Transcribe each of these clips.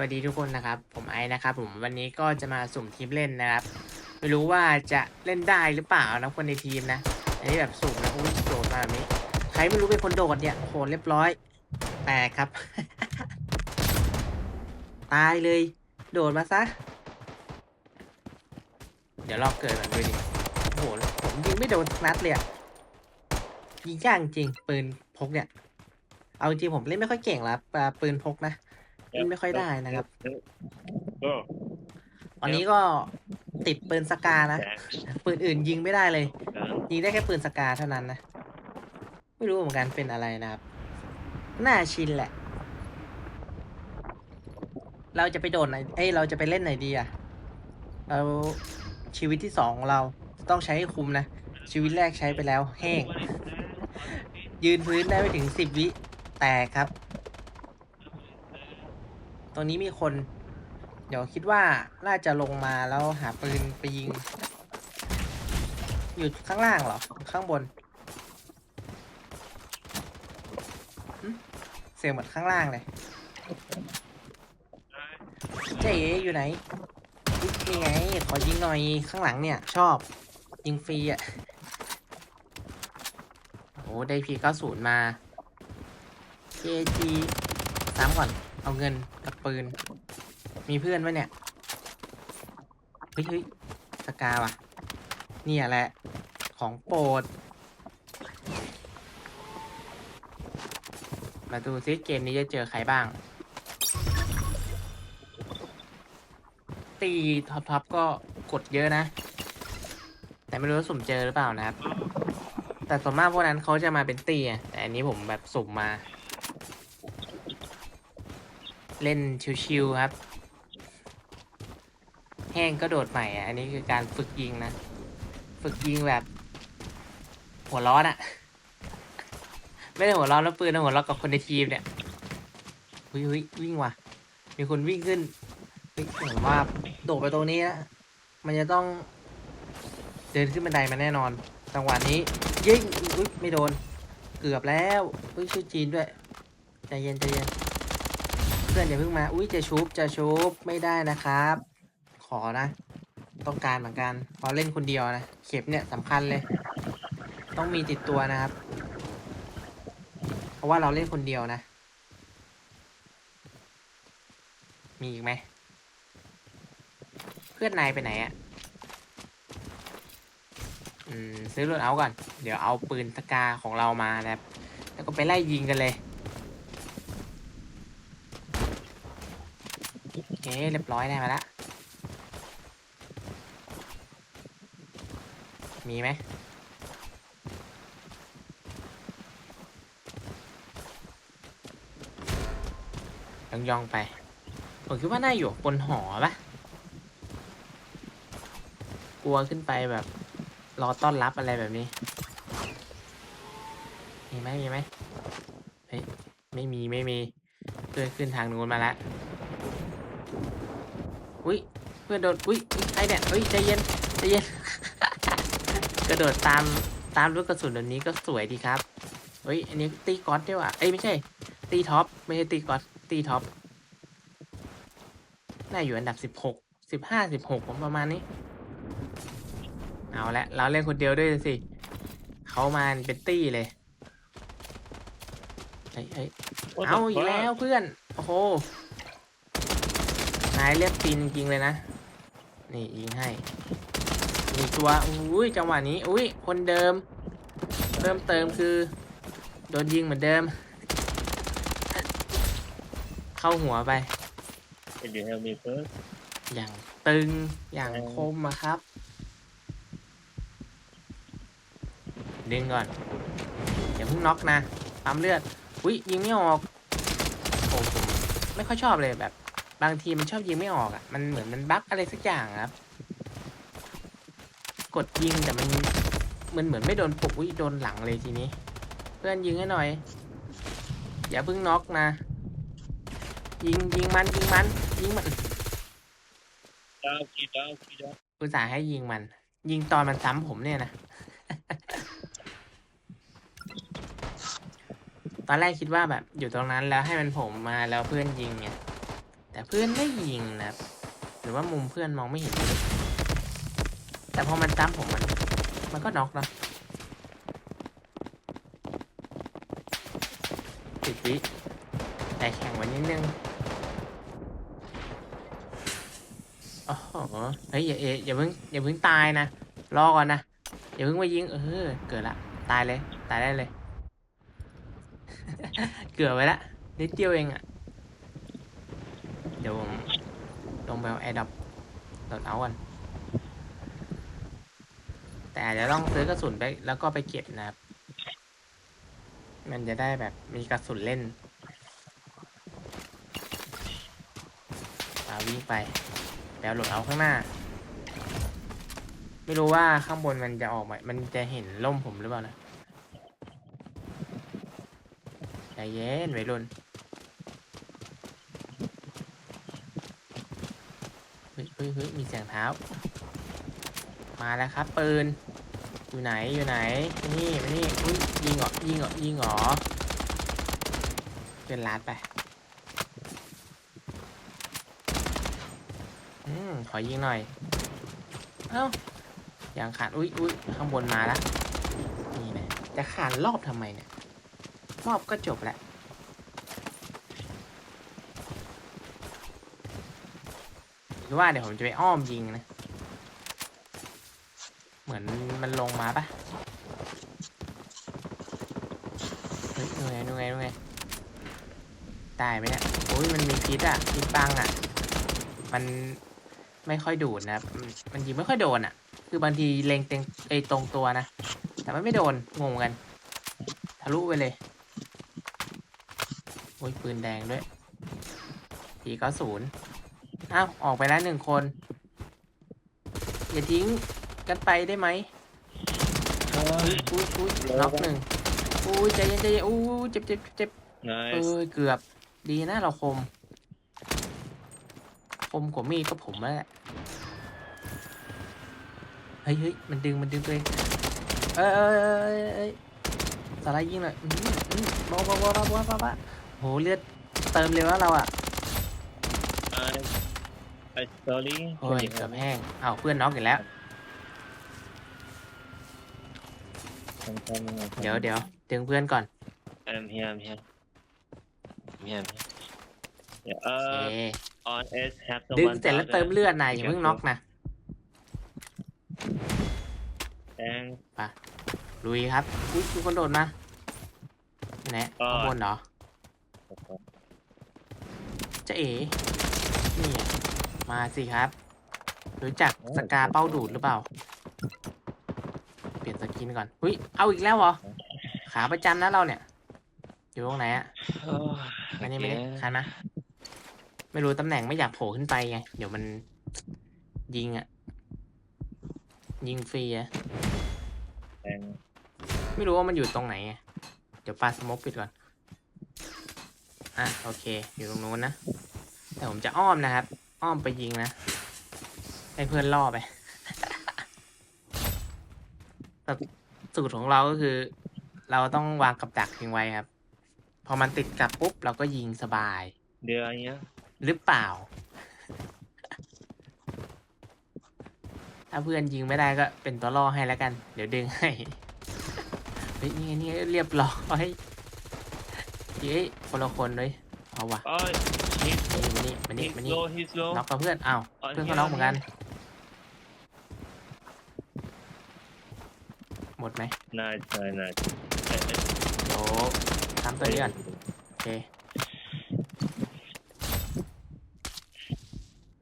วัสดีทุกคนนะครับ ผมไอซ์นะครับ ผมวันนี้ก็จะมาสุ่มทีมเล่นนะครับ ไม่รู้ว่าจะเล่นได้หรือเปล่านะคนในทีมนะ อันนี้แบบสุ่มนะโอ้ยโดดมาแบบนี้ ใครไม่รู้เป็นคนโดดเนี่ยโหเรียบร้อย แตกครับ ตายเลย โดดมาซะ เดี๋ยวลองเกิดแบบดูดิโอ้โหผมยิงไม่โดนนัดเลยอะยิงยากจริงปืนพกเนี่ย เอาจริงผมเล่นไม่ค่อยเก่งล้วปาปืนพกนะ เล่นไม่ค่อยได้นะครับ ก็วันนี้ก็ติดปืนสกานะแดงปืนอื่นยิงไม่ได้เลยดังยิงได้แค่ปืนสกาเท่านั้นนะ ไม่รู้เหมือนกันเป็นอะไรนะครับ น่าชินแหละ เราจะไปโดดไหน เอ้ยเราจะไปเล่นไหนดีอะเราชีวิตที่สองของเราต้องใช้ให้คุ้มนะ ชีวิตแรกใช้ไปแล้ว แห้ง ยืนพื้นได้ไม่ถึงสิบวิ แตกครับต รงนี้มีคน เดี๋ยวคิดว่าน่าจะลงมาแล้วหาปืนไปยิง อยู่ข้างล่างเหรอ ข้างบน เสียงเหมือนข้างล่างเลย เจ๊อยู่ไหนอุ๊ยนี่ไง ขอยิงหน่อยข้างหลังเนี่ย ชอบ ยิงฟรีอะโอ้ได้พีเก้าศูนย์มา KG สามก่อน เอาเงินกับปืน มีเพื่อนไหมเนี่ย เฮ้ยเฮ้ยสกาว่ะ เนี่ยแหละ ของโปรด มาดูซิเกมนี้จะเจอใครบ้าง ตีท็อปท็อปก็กดเยอะนะ แต่ไม่รู้ว่าสุ่มเจอหรือเปล่านะครับ แต่ส่วนมากพวกนั้นเขาจะมาเป็นตีอะแต่อันนี้ผมแบบสุ่มมา เล่นชิวๆครับ แห้งก็โดดใหม่อะ อันนี้คือการฝึกยิงนะ ฝึกยิงแบบ หัวร้อนอะไม่ได้หัวร้อนแล้วปืนนะหัวร้อนกับคนในทีมเนี่ยหุยหุยวิ่งว่ะ มีคนวิ่งขึ้นเฮ้ยผมว่าโดดไปตรงนี้นะมันจะต้องเดินขึ้นบันไดมาแน่นอน จังหวะนี้ยิงอุ้ยไม่โดน เกือบแล้วอุ้ยชื่อจีนด้วย ใจเย็นใจเย็น เพื่อนอย่าเพิ่งมา อุ้ยจะชุบจะชุบไม่ได้นะครับ ขอนะ ต้องการเหมือนกันเพราะเล่นคนเดียวนะ เข็มเนี่ยสำคัญเลย ต้องมีติดตัวนะครับ เพราะว่าเราเล่นคนเดียวนะ มีอีกไหม เพื่อนนายไปไหนอะ่ะอืมซื้อรถเอาก่อน เดี๋ยวเอาปืนสกาของเรามานะครับ แล้วก็ไปไล่ยิงกันเลย โอ เคเรียบร้อยได้มาแล้วมีไหมยองยองไป ผมคิดว่าน่าอยู่บนหอปะกลัวขึ้นไปแบบ รอต้อนรับอะไรแบบนี้ มีไหมมีไหมเฮ้ย ไม่มีไม่มี เพื่อนขึ้นทางนู้นมาแล้ว อุ้ยเพื่อนโดนอุ้ยใครเนี่ยเฮ้ยใจเย็นใจเย็น กระโดดตามตามลูกกระสุนแบบนี้ก็สวยดีครับเฮ้ยอันนี้ตีก๊อตด้วยว่ะเอ้ยไม่ใช่ ตีท็อปไม่ใช่ตีก๊อตตีท็อปน่าอยู่อันดับสิบหกสิบห้าสิบหกประมาณนี้ เอาละเราเล่นคนเดียวด้วยสิเขามาเป็นตี้เลยเฮ้ยเฮ้ยเอาอีกแล้วเพื่อน โอ้โห นายเรียกปีนจริงๆเลยนะ นี่ยิงให้มีตัวอุ้ยจังหวะนี้ อุ้ยคนเดิม เริ่มเติมคือ โดนยิงเหมือนเดิม เข้าหัวไป Can you help me first? อย่างตึงอย่างคมอะครับ ดึงก่อนอย่าเพิ่งน็อกนะปั๊มเลือดอุ้ยยิงไม่ออกโอ้ผมไม่ค่อยชอบเลยแบบ บางทีมันชอบยิงไม่ออกอะ่ะ มันเหมือนมันบั๊กอะไรสักอย่างอะครับ กดยิงแต่มันมันเหมือนไม่โดนปลุกอุ้ยโดนหลังเลยทีนี้ เพื่อนยิงให้หน่อย อย่าเพิ่งน็อกนะ ยิงยิงมันยิงมันยิงมัน Down, key down, key down. อุตส่าห์ให้ยิงมัน ยิงตอนมันซ้ำผมเนี่ยนะ ตอนแรกคิดว่าแบบอยู่ตรงนั้นแล้วให้มันผมมาแล้วเพื่อนยิงไงแต่ แต่เพื่อนไม่ยิงนะหรือว่ามุมเพื่อนมองไม่เห็น แต่พอมันจ้ำผมมัน มันก็น็อกนะติดวิแต่แข่งไวันนิดนึงโอ้โหเฮ้ยอย่าอย่าอย่าเพิ่งอย่าเพิ่งตายนะ รอก่อนนะ อย่าเพิ่งมายิง เออ เกิดละ ตายเลย ตายได้เลย เกือบไปละ นิดเดียวเองอะเดี๋ยวผมลงไป เอาแอร์ดับโดดเอาก่อนแต่อาจจะต้องซื้อกระสุนไปแล้วก็ไปเก็บนะครับ มันจะได้แบบมีกระสุนเล่นอาวิ่งไปแล้วโหลดเอาข้างหน้า ไม่รู้ว่าข้างบนมันจะออกไหมมันจะเห็นล่มผมหรือเปล่านะใจเย็นวัยรุ่น เฮ้ยเฮ้ยมีเสียงเท้า มาแล้วครับ ปืน อยู่ไหนอยู่ไหนมานี่มานี่อุ้ยยิงเหรอยิงเหรอยิงเหรอเกินลาดไปอืมขอยิงหน่อย เอ้าอย่างขาดอุ้ยอุ้ยข้างบนมาแล้วนี่นะจะขานรอบทำไมเนี่ยรอบก็จบแล้ว หรือว่าเดี๋ยวผมจะไปอ้อมยิงนะ เหมือนมันลงมาปะเฮ้ยนู่นไงนู่นไงนู่นไงตายไหมเนี่ยโอ้ยมันมีพิษอะพิษบังอะ มันไม่ค่อยดูดนะมันยิงไม่ค่อยโดนอะ คือบางทีเล็งเต็งไอตรงตัวนะ แต่มันไม่โดนงงกันทะลุไปเลยโอ้ยปืนแดงด้วยทีก็ศูนย์ อ้าว ออกไปแล้วหนึ่งคน อย่าทิ้งกันไปได้ไหมเฮ้ยอุ้ยอุ้ยน็อกหนึ่งอุ้ยใจเย็นใจเย็นอุ้ยเจ็บเจ็บเจ็บเอ้ nice ยเกือบดีนะเราคม คมกว่ามีดก็ผมแล้วแหละเฮ้ยเฮ้ยมันดึงมันดึงตัวเองเอ้ยเอ้ยเอ้ยเอ้ยเอ้ยสไลด์ยิงหน่อยอืมอืมบ้าบ้าบ้าบ้าบ้าบ้าบ้าโหเลือดเติมเร็วแล้วเราอะ I I sorry โอ้ยเกือบแห้งอ้าวเพื่อนน็อกอีกแล้ว I'm coming, I'm เดี๋ยว coming. เดี๋ยวดึงเพื่อนก่อน I'm here I'm here I'm here I'm here yeah โอ uh เค on S have ดึง someone เสร็จแล้วเติมเลือดนะอย่าเพิ่งน็อกนะ and ลุยครับ อุ้ยมีคนโดดมาไหนอ่าข้างบนเหรอจะเอ๋นี่อะ มาสิครับ รู้จักสกาเป้าดูดหรือเปล่า เปลี่ยนสกินก่อนอุ้ยเอาอีกแล้วเหรอ ขาประจำนะเราเนี่ย อยู่ตรงไหนอะ oh ไม่นี่ไม่นี่คันนะ ไม่รู้ตำแหน่งไม่อยากโผล่ขึ้นไปไง เดี๋ยวมันยิงอะยิงฟรีอะ and ไม่รู้ว่ามันอยู่ตรงไหนไงเดี๋ยวปาสโมกปิดก่อน อะโอเค อยู่ตรงนู้นนะ แต่ผมจะอ้อมนะครับ อ้อมไปยิงนะให้เพื่อนล่อไปแต่สูตรของเราก็คือ เราต้องวางกับดักทิ้งไว้ครับ พอมันติดกับปุ๊บเราก็ยิงสบาย they are here หรือเปล่า ถ้าเพื่อนยิงไม่ได้ก็เป็นตัวล่อให้แล้วกัน เดี๋ยวดึงให้เฮ้ยนี่ไงนี่ไงเรียบร้อยเย้ยคนละคนเลยเอาว่ะ oh he's มานี่มานี่มานี่ he's มานี่ low he's low น็อกกับเพื่อนอ้าวเพื่อนก็น็อกเหมือนกัน หมดไหม nice nice nice I- I- เดี๋ยวทำตัวนี้ก่อนโอเค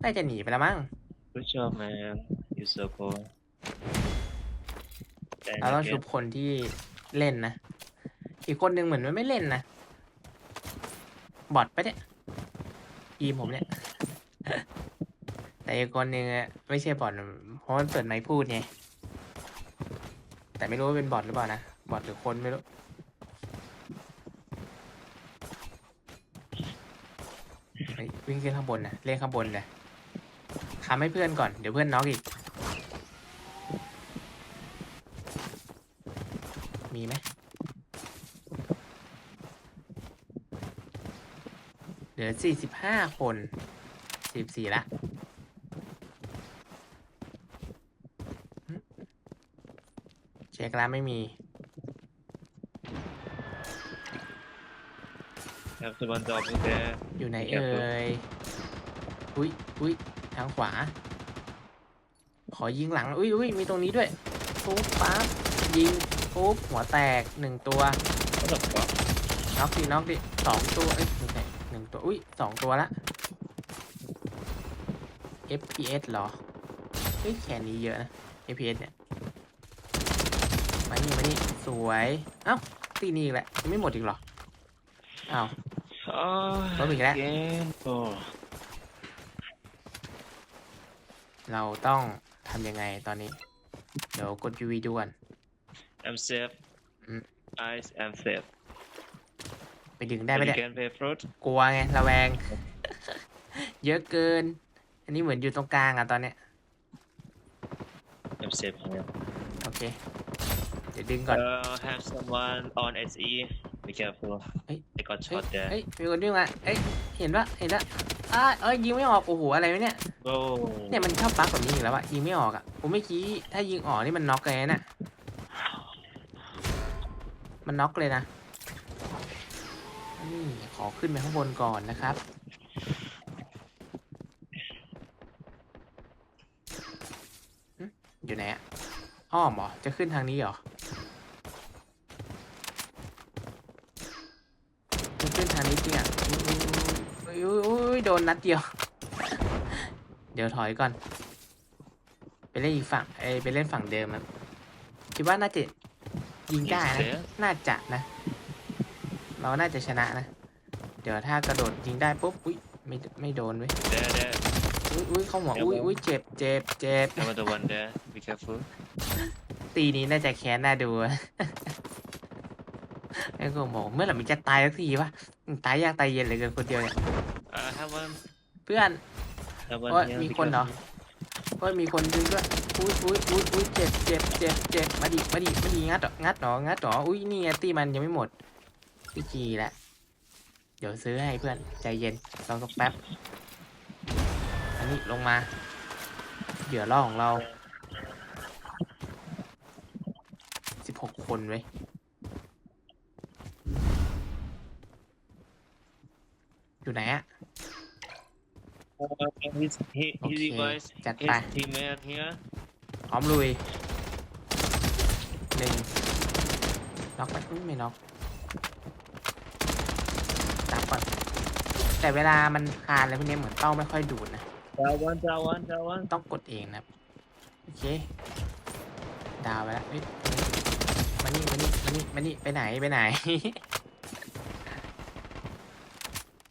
น่าจะหนีไปแล้วมั้ง good job man you so cool เราต้องชุบคนที่เล่นนะ อีกคนหนึ่งเหมือนมันไม่เล่นนะ บอทปะเนี่ย ทีมผมเนี่ย แต่อีกคนหนึ่งอะไม่ใช่บอทเพราะมันเปิดไมค์พูดไง แต่ไม่รู้ว่าเป็นบอทหรือเปล่านะ บอทหรือคนไม่รู้ เฮ้ยวิ่งขึ้นข้างบนนะเล่นข้างบนเลยทำให้เพื่อนก่อน เดี๋ยวเพื่อนน็อกอีก มีไหม เหลือสี่สิบห้าคนสิบสี่ละหึเช็คแล้วไม่มี Have someone drop in there. อยู่ไหนเก็บเอ่ไว้ยอุ้ยอุ้ยทางขวา ขอยิงหลัง อุ้ยอุ้ยมีตรงนี้ด้วยปุ๊บปั๊บยิงปุ๊บหัวแตกหนึ่งตัว What the fuck? น็อกดิน็อกดิสองตัว เอ้ยไม่ใช่ห นึ่งตัว อุ้ยสองตัวละ FPS เหรอ เฮ้ยแค่นี้เยอะนะ FPS เนี่ย มานี่มานี่สวย เอ้า ตีนี่อีกแหละยังไม่หมดอีกเหรออ้าว Oh, What we got? again. Oh. เราต้องทำยังไงตอนนี้ เดี๋ยวกด UV ด่วน I'm safe. Mm. Eyes, I'm safe. ไปดึงได้ไหม But เนี่ you ย can pay fruit. กลัวไงระแวง เยอะเกิน อันนี้เหมือนอยู่ตรงกลางอะตอนเนี้ย I'm safe here. โอเค เดี๋ยวดึงก่อน Uh, have someone on SE. Be careful. Hey. They got เฮ้ย shot there. เฮ้ยมีคนวิ่งมาเอ้ย เห็นปะเห็นปะอ้าเอ้ยยิงไม่ออก โอ้โห อะไรวะเนี่ย Oh. เนี่ยมันชอบบั๊กแบบนี้อีกแล้วอะยิงไม่ออกอะผมไม่คิดถ้ายิงออกนี่มันน็อกเลยนะ มันน็อกเลยนะ นี่ขอขึ้นไปข้างบนก่อนนะครับหึอยู่ไหนอะอ้อมเหรอ จะขึ้นทางนี้เหรอ จะขึ้นทางนี้จริงอะอุ้ยอุ้ยอุ้ยอุ้ยโดนนัดเดียว เดี๋ยวถอยก่อน ไปเล่นอีกฝั่ง เอยไปเล่นฝั่งเดิมอะคิดว่าน่าจะยิงได้ He's นะ there. น่าจะนะ เราน่าจะชนะนะ เดี๋ยวถ้ากระโดดยิงได้ปุ๊บ อุ้ยไม่ไม่โดนเว้ย There, there. อุ้ยอุ้ยเข้าหัวเดี๋ยวอุ้ยผมอุ้ยเจ็บเจ็บเจ็บ Another one there. Be careful. ตีนี้น่าจะแค้นน่าดูไอ้ก็บอกเมื่อไหร่มันจะตายสักทีวะตายยากตายเย็นเหลยเกินคนเดียวเนี่ย Uh, have one. เพื่อน Have one Ôi, here. mi Be con đó. careful. ก็มีคนดึงด้วยอุ้ยอุ้ยอุ้ยอุ้ยเจ็บเจ็บเจ็บเจ็บมาดิมาดิมาดิงัดเหรองัดเหรองัดเหรออุ้ยนี่ไงตีมันยังไม่หมด พี่จีแหละ เดี๋ยวซื้อให้เพื่อน ใจเย็นรอสักแป๊บ อันนี้ลงมา เหยื่อล่อของเรา สิบหกคนเว้อยู่ไหนอะ Uh, he's, he, he Okay, revised chặt his tay. teammate here. พร้อมลุยหนึ่งน็อกไปอุ๊ยไม่น็อกจับก่อน แต่เวลามันคานอะไรพวกนี้เหมือนเป้าไม่ค่อยดูดนะ That one, that one, that one. ต้องกดเองนะครับโอเค ดาวไปแล้วเฮ้ยมานี่มานี่มานี่มานี่ไปไหนไปไหน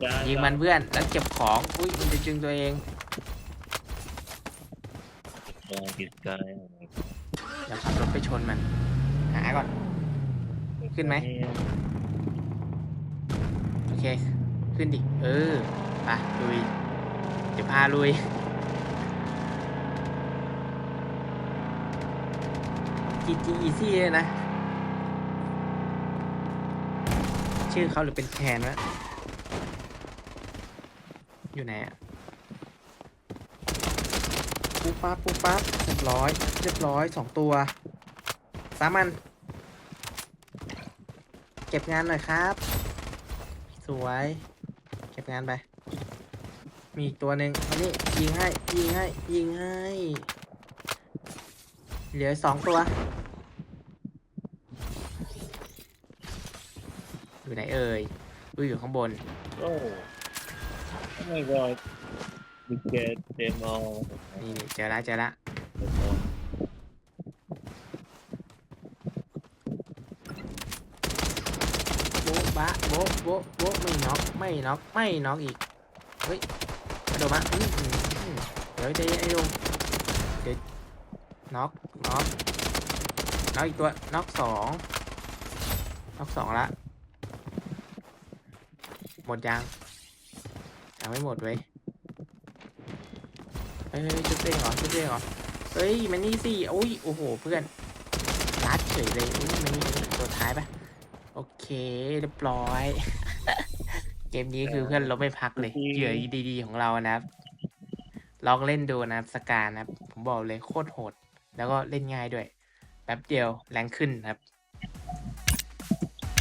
That, ยิง that. มันเพื่อนแล้วเก็บของอุ้ยมันจะจึงตัวเอง Oh, this guy. Oh my god. เดี๋ยวขับรถไปชนมัน หาก่อน ขึ้นไหม Yeah. โอเค ขึ้นดิ เออไปลุย เดี๋ยวพาลุย จีจีอีซี่เลยนะ ชื่อเขาหรือเป็นแคนวะ อยู่ไหนอะปุ๊บปั๊บปุ๊บปั๊บเรียบร้อย เรียบร้อยสองตัว สามัน เก็บงานหน่อยครับ สวย งานไป มีอีกตัวหนึ่งอันนี้ยิงให้ ยิงให้ ยิงให้ เหลือสองตัว อยู่ไหนเอ่ยอุ้ยอยู่ข้างบน Oh. Oh my god. We get them all. นี่นี่เจอละเจอละโบ๊ะบะโบ๊ะโบ๊ะโบ๊ะไม่น็อกไม่น็อกไม่น็อกอีกเฮ้ยกระโดดมาอื้อหือเดี๋ยวใจเย็นไอ้ลุงเดี๋ยวน็อกน็อกน็อกอีกตัวน็อกสองน็อกสองละหมดยังยังไม่หมดเว้ยเฮ้ยชุดเองเหรอชุดเองเหรอเฮ้ยมันนี่สิโอ้ยโอ้โหเพื่อนรัดเฉยเลยอุ้ยมันนี่มันนี่ตัวท้ายปะ เคเรียบร้อย เกมนี้คือเพื่อนเราไม่พักเลยอืมเหยื่อดีๆของเรานะครับ ลองเล่นดูนะครับสกานะครับ ผมบอกเลยโคตรโหด แล้วก็เล่นง่ายด้วย แป๊บเดียวแรงขึ้นครับ